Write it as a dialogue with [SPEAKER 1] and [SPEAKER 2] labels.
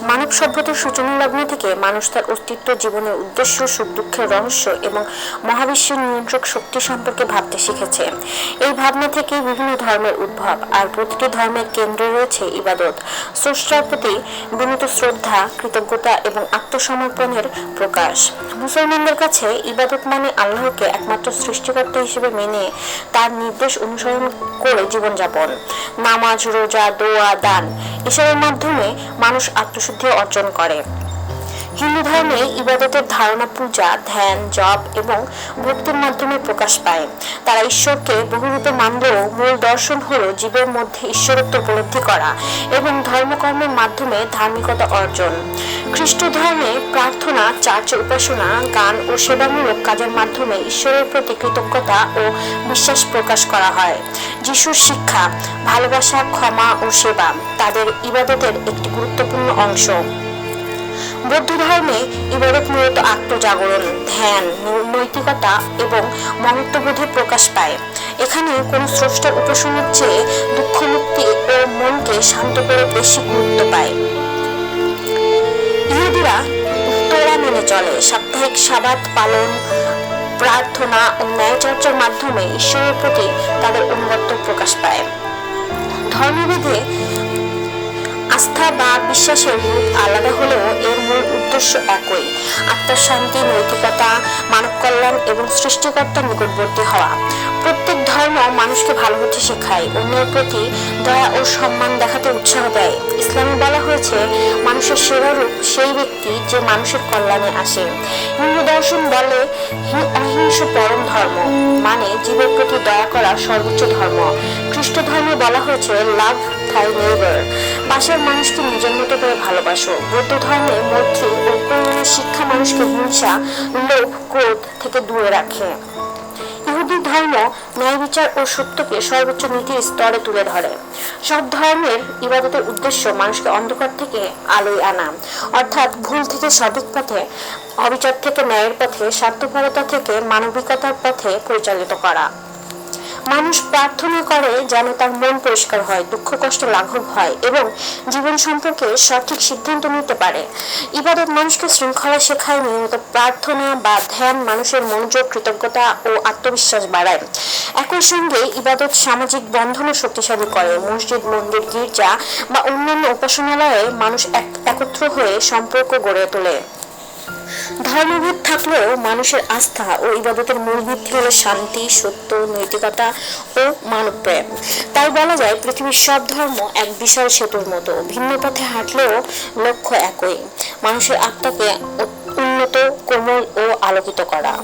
[SPEAKER 1] মানব সভ্যতার সূচনা লগ্ন থেকে মানুষ তার অস্তিত্ব, জীবনের উদ্দেশ্য, সুখ, দুঃখের রহস্য এবং মহাবিশ্বের নিয়ন্ত্রক শক্তি সম্পর্কে ভাবতে শিখেছে। এই ভাবনা থেকে বিভিন্ন ধর্মের উদ্ভব আর প্রতিটি ধর্মের কেন্দ্রে রয়েছে ইবাদত। স্রষ্টার প্রতি বিনীত শ্রদ্ধা, কৃতজ্ঞতা এবং আত্মসমর্পণের প্রকাশ। মুসলমানদের কাছে ইবাদত মানে আল্লাহকে একমাত্র সৃষ্টিকর্তা হিসেবে মেনে তার নির্দেশ অনুসরণ করে জীবনযাপন। নামাজ, রোজা, দোয়া, দান এসবের মাধ্যমে মানুষ আত্মশুদ্ধি অর্জন করে। হিন্দু ধর্মে ইবাদতের ধারণা, পূজা, ধ্যান, জপ এবং ভক্তির মাধ্যমে প্রকাশ পায়। তারা ঈশ্বরকে বহুরূপে মানলেও মূল দর্শন হল জীবের মধ্যে ঈশ্বরত্ব উপলব্ধি করা এবং ধর্মকর্মের মাধ্যমে ধার্মিকতা অর্জন। খ্রিস্ট ধর্মে প্রার্থনা, চার্চ উপাসনা, গান ও সেবামূলক কাজের মাধ্যমে ঈশ্বরের প্রতি কৃতজ্ঞতা ও বিশ্বাস প্রকাশ করা হয়। যিশুর শিক্ষা, ভালোবাসা, ক্ষমা ও সেবা তাদের ইবাদতের একটি গুরুত্বপূর্ণ অংশ। বৌদ্ধ ধর্মে ইবাদত মূলত আত্মজাগরণ, ধ্যান নৈতিকতা এবং মহত্ববোধে প্রকাশ পায়। এখানে কোনো স্রষ্টার উপাসনার চেয়ে দুঃখমুক্তি ও মনকে শান্ত করে বেশি গুরুত্ব পায়। ইহুদিরা তোরা মেনে চলে। সাপ্তাহিক সাবাত পালন, প্রার্থনা ও ন্যায়চর্চার মাধ্যমে ঈশ্বরের প্রতি তাদের অনুগত্য প্রকাশ পায়। ধর্মভেদে আস্থা বা বিশ্বাসের রূপ আলাদা হলেও এর মূল উদ্দেশ্য একই। আত্মার শান্তি, নৈতিকতা, মানব কল্যাণ এবং সৃষ্টিকর্তার নিকটবর্তী হওয়া। প্রত্যেক ধর্ম মানুষকে ভালো হতে শেখায়, অন্যের প্রতি দয়া ও সম্মান দেখাতে উৎসাহ দেয়। ইসলামে বলা হয়েছে, মানুষের সেরা রূপ সেই ব্যক্তি যে মানুষের কল্যাণে আসে। হিন্দু দর্শন বলে অহিংস পরম ধর্ম মানে জীবের প্রতি দয়া করা সর্বোচ্চ ধর্ম। খ্রিস্ট ধর্মে বলা হয়েছে লাভ থাই নেইবার পাশের মানুষকে নিজের মতো করে ভালোবাসো। বৌদ্ধ ধর্মে মৈত্রী ও করুণার শিক্ষা মানুষকে হিংসা, লোভ, ক্রোধ থেকে দূরে রাখে। ইহুদি ধর্ম ন্যায় বিচার ও সত্যকে সর্বোচ্চ নীতির স্তরে তুলে ধরে। সব ধর্মের ইবাদতের উদ্দেশ্য মানুষকে অন্ধকার থেকে আলোয় আনা। অর্থাৎ ভুল থেকে সঠিক পথে, অবিচার থেকে ন্যায়ের পথে, স্বার্থপরতা থেকে মানবিকতার পথে পরিচালিত করা। মানুষ প্রার্থনা করে যেন তার মন পরিষ্কার হয়, দুঃখ, কষ্ট লাঘব হয় এবং জীবন সম্পর্কে সঠিক সিদ্ধান্ত নিতে পারে। ইবাদত মানুষকে শৃঙ্খলা শেখায়, নিয়মিত প্রার্থনা বা ধ্যান মানুষের মনোযোগ, কৃতজ্ঞতা ও আত্মবিশ্বাস বাড়ায়। একই সঙ্গে ইবাদত সামাজিক বন্ধনও শক্তিশালী করে। মসজিদ, মন্দির, গির্জা বা অন্যান্য উপাসনালয়ে মানুষ এক- একত্র হয়ে সম্পর্ক গড়ে তোলে। ধর্মভেদ থাকলেও মানুষের আস্থা ও ইবাদতের মূল ভিত্তি হলো শান্তি, সত্য, নৈতিকতা ও মানবপ্রেম তাই বলা যায় পৃথিবীর সব ধর্ম এক বিশাল সেতুর মতো। ভিন্ন পথে হাঁটলেও লক্ষ্য একই। মানুষের আত্মাকে উন্নত, কোমল ও আলোকিত করা।